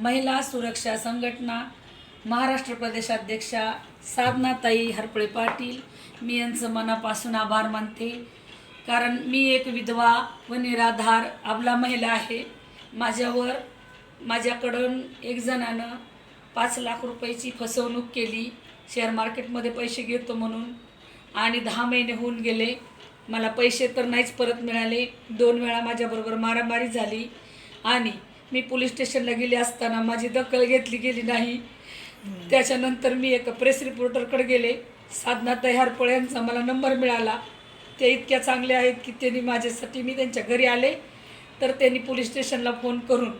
महिला सुरक्षा संघटना महाराष्ट्र प्रदेशाध्यक्षा साधनाताई हरपळे पाटील मी यांचं मनापासून आभार मानते. कारण मी एक विधवा व निराधार अबला महिला आहे. माझ्यावर माझ्याकडून एक जणानं पाच लाख रुपयाची फसवणूक केली. शेअर मार्केटमध्ये पैसे घेतो म्हणून. आणि दहा महिने होऊन गेले. मला पैसे तर नाहीच परत मिळाले. दोन वेळा माझ्याबरोबर मारामारी झाली. आणि मी पोलीस स्टेशनला गेले असताना माझी दखल घेतली गेली नाही. त्याच्यानंतर मी एका प्रेस रिपोर्टरकडे गेले. साधना तयार पळ यांचा मला नंबर मिळाला. ते इतक्या चांगले आहेत की त्यांनी माझ्यासाठी मी त्यांच्या घरी आले. तर त्यांनी पोलीस स्टेशनला फोन करून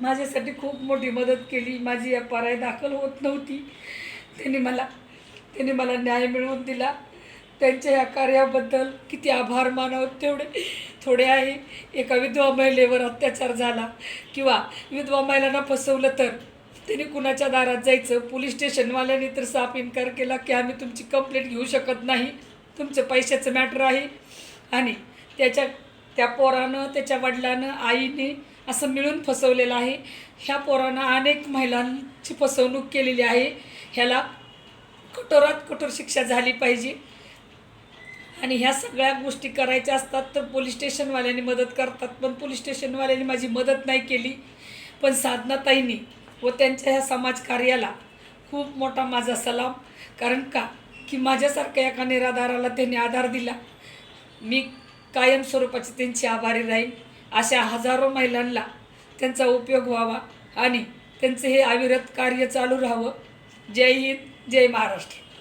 माझ्यासाठी खूप मोठी मदत केली. माझी आर आय दाखल होत नव्हती. त्यांनी मला त्यांनी मला न्याय मिळवून दिला. त्यांच्या या कार्याबद्दल किती आभार मानावं तेवढे थोडे आहे. एका विधवा महिलेवर अत्याचार झाला किंवा विधवा महिलांना फसवलं तर त्यांनी कुणाच्या दारात जायचं? पोलीस स्टेशनवाल्याने तर साफ इन्कार केला की आम्ही तुमची कंप्लेंट घेऊ शकत नाही. तुमचं पैशाचं मॅटर आहे. आणि त्याच्या त्या पोरानं त्याच्या वडिलानं आईने असं मिळून फसवलेलं आहे. ह्या पोरानं अनेक महिलांची फसवणूक केलेली आहे. ह्याला कठोरात कठोर शिक्षा झाली पाहिजे. आणि ह्या सगळ्या गोष्टी करायच्या असतात तर पोलीस स्टेशनवाल्यांनी मदत करतात. पण पोलीस स्टेशनवाल्यांनी माझी मदत नाही केली. पण साधनाताईंनी व त्यांच्या ह्या समाजकार्याला खूप मोठा माझा सलाम. कारण का? की माझ्यासारख्या एका निराधाराला त्यांनी आधार दिला. मी कायमस्वरूपाची त्यांची आभारी राहीन. अशा हजारो महिलांना त्यांचा उपयोग व्हावा आणि त्यांचं हे अविरत कार्य चालू राहावं. जय हिंद जय महाराष्ट्र.